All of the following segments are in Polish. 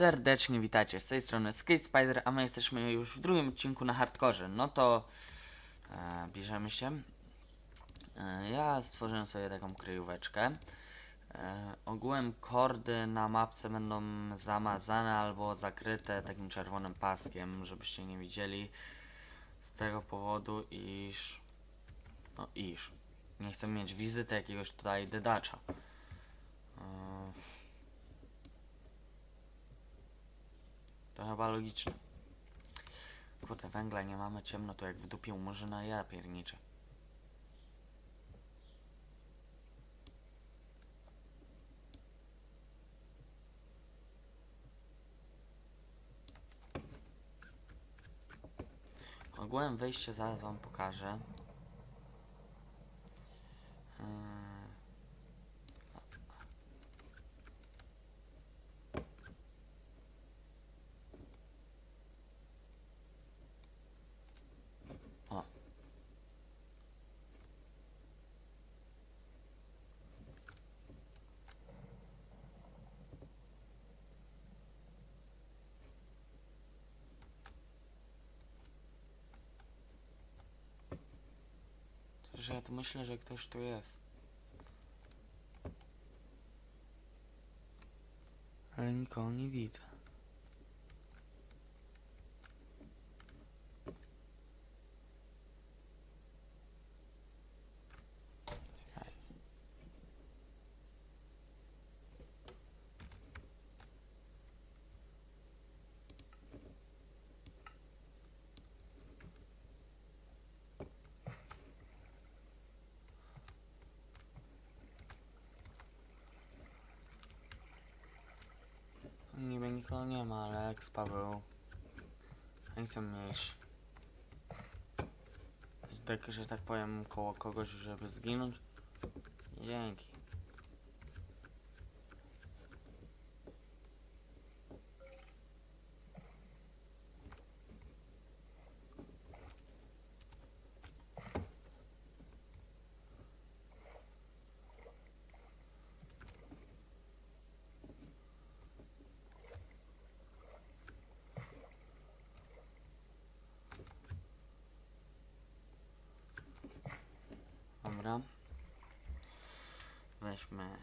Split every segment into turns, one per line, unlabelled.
Serdecznie witajcie, z tej strony Skate Spider, a my jesteśmy już w drugim odcinku na hardkorze. No to e, bierzemy się. E, ja stworzyłem sobie taką kryjóweczkę. E, ogółem kordy na mapce będą zamazane albo zakryte takim czerwonym paskiem, żebyście nie widzieli. Z tego powodu, iż... No iż... Nie chcę mieć wizyty jakiegoś tutaj dedacza. E, To chyba logiczne. Kurde, węgla nie mamy, ciemno to jak w dupie u Murzyna, ja pierniczę. Ogółem wejście zaraz wam pokażę. Że ja tu myślę, że ktoś tu jest. Ale nikogo nie widzę. Nikogo nie ma, z Paweł. Nie chcę mieć. Tak, że tak powiem, koło kogoś, żeby zginąć. Dzięki. Dobra. Weźmy.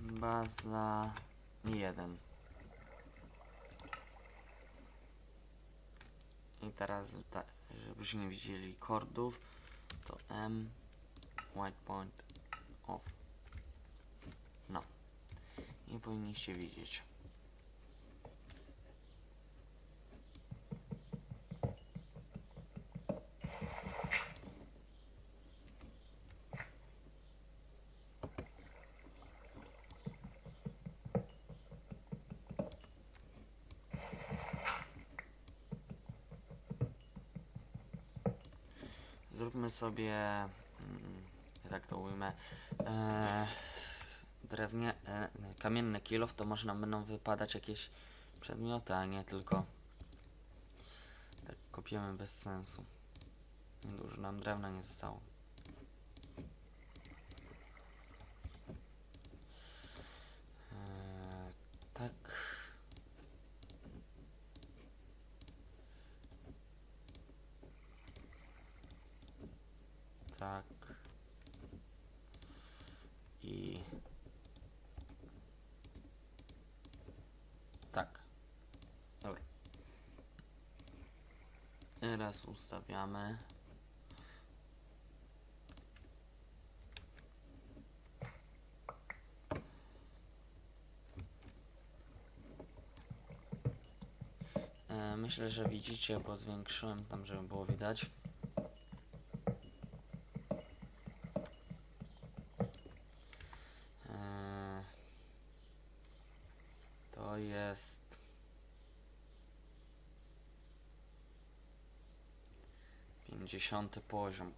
Baza jeden. I teraz, żebyście nie widzieli kordów, to M, white point, off. No. I powinniście widzieć. Zróbmy sobie, mm, jak to ujmę, e, drewnie, e, kamienny kilof, to może nam będą wypadać jakieś przedmioty, a nie tylko tak kopiemy bez sensu. Dużo nam drewna nie zostało. E, tak. Tak. I tak. Dobra. Teraz ustawiamy. E, Myślę, że widzicie, bo zwiększyłem tam, żeby było widać. Jest. Pięćdziesiąty poziom.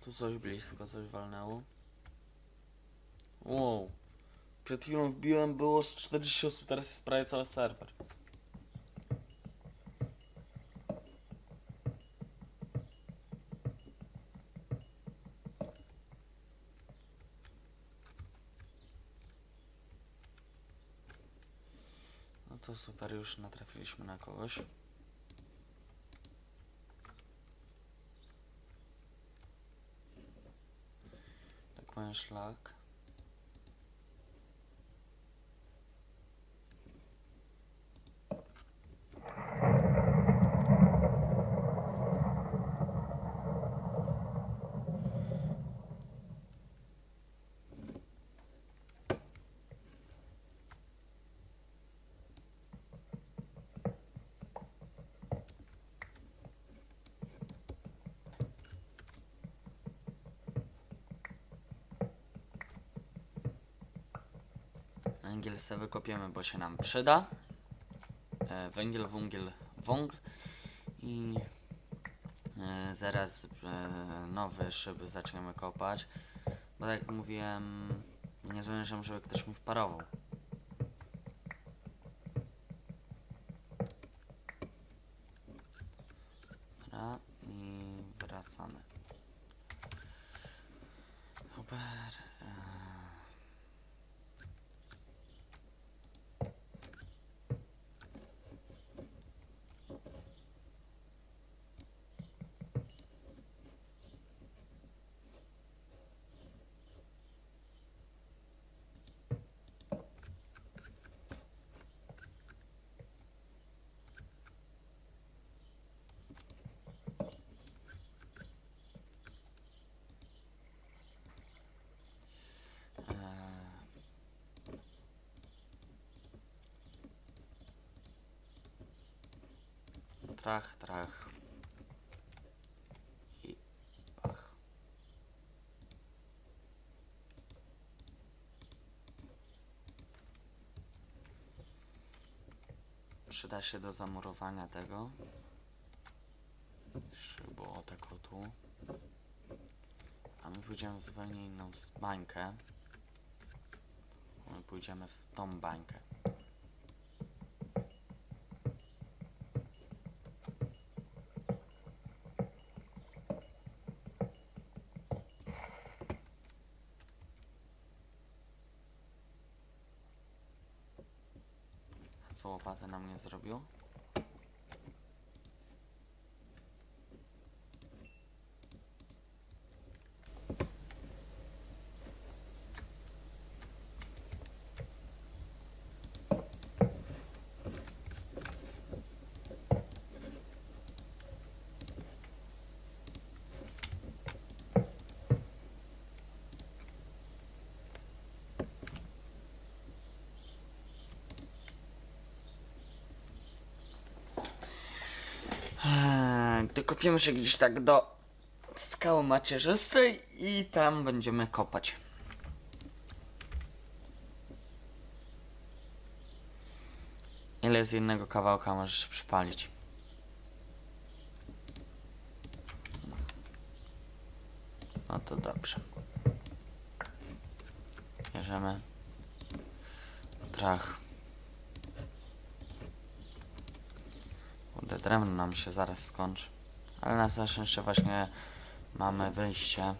Tu coś blisko, coś walnęło. Wow. Przed chwilą wbiłem, było z 40 osób, teraz jest prawie cały serwer. To super, już natrafiliśmy na kogoś. Tak mają szlak. Węgiel sobie wykopiemy, bo się nam przyda. E, węgiel, węgiel, wągl. I e, zaraz e, nowe szyby zaczniemy kopać. Bo tak jak mówiłem, nie zamierzam, żeby ktoś mi wparował. Dobra, i wracamy. Super. Trach, trach. I pach. Przyda się do zamurowania tego. Szybu o tak o tu. A my pójdziemy w zupełnie inną bańkę. My pójdziemy w tą bańkę. Co łopatę nam nie zrobił? Eee, Dokopiemy się gdzieś tak do skały macierzystej i tam będziemy kopać. Ile z jednego kawałka możesz przypalić? No to dobrze. Bierzemy trach. Kurde, drewno nam się zaraz skończy. Ale na szczęście właśnie mamy wyjście.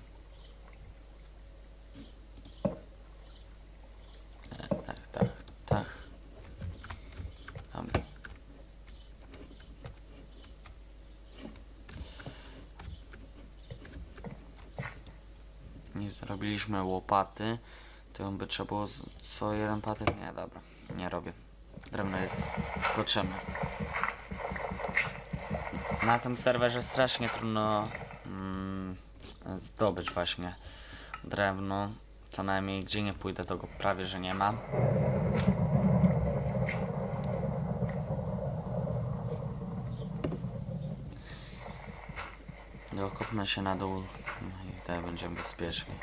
Tak, tak, tak. Dobra. Nie zrobiliśmy łopaty. To by trzeba było co jeden patyk. Nie, dobra. Nie robię. Drewno jest potrzebne. Na tym serwerze strasznie trudno mm, zdobyć właśnie drewno. Co najmniej gdzie nie pójdę, to go prawie że nie ma. Dokopmy się na dół no i wtedy będziemy bezpieczni.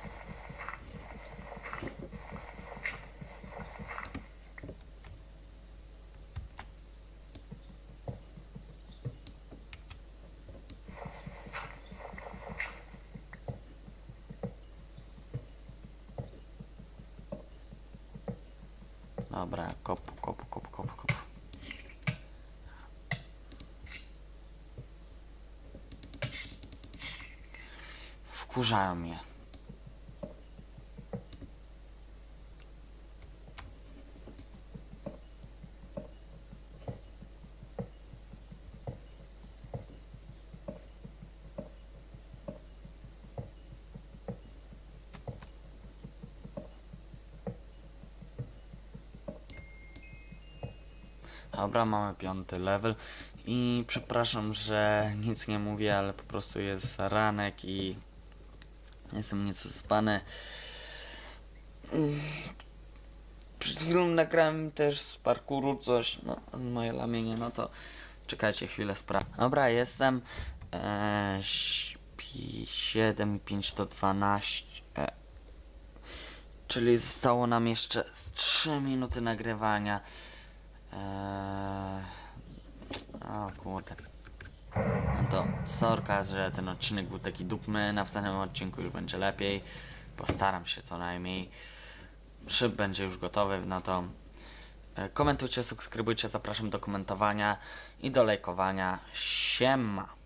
Dobra, kopu, kopu, kopu, kopu, kopu. Wkurzają mnie. Dobra, mamy piąty level i przepraszam, że nic nie mówię, ale po prostu jest ranek i jestem nieco spany. Przed chwilą nagrałem też z parkouru coś, no moje lamienie, no to czekajcie chwilę sprawę. Dobra, jestem e, 7 i 5 to 12. E, czyli zostało nam jeszcze z 3 minuty nagrywania. Eee... O kurde. No to sorka, że ten odcinek był taki dupny. Na następnym odcinku już będzie lepiej. Postaram się co najmniej. Szyb będzie już gotowy, no to e, komentujcie, subskrybujcie, zapraszam do komentowania i do lajkowania. Siema!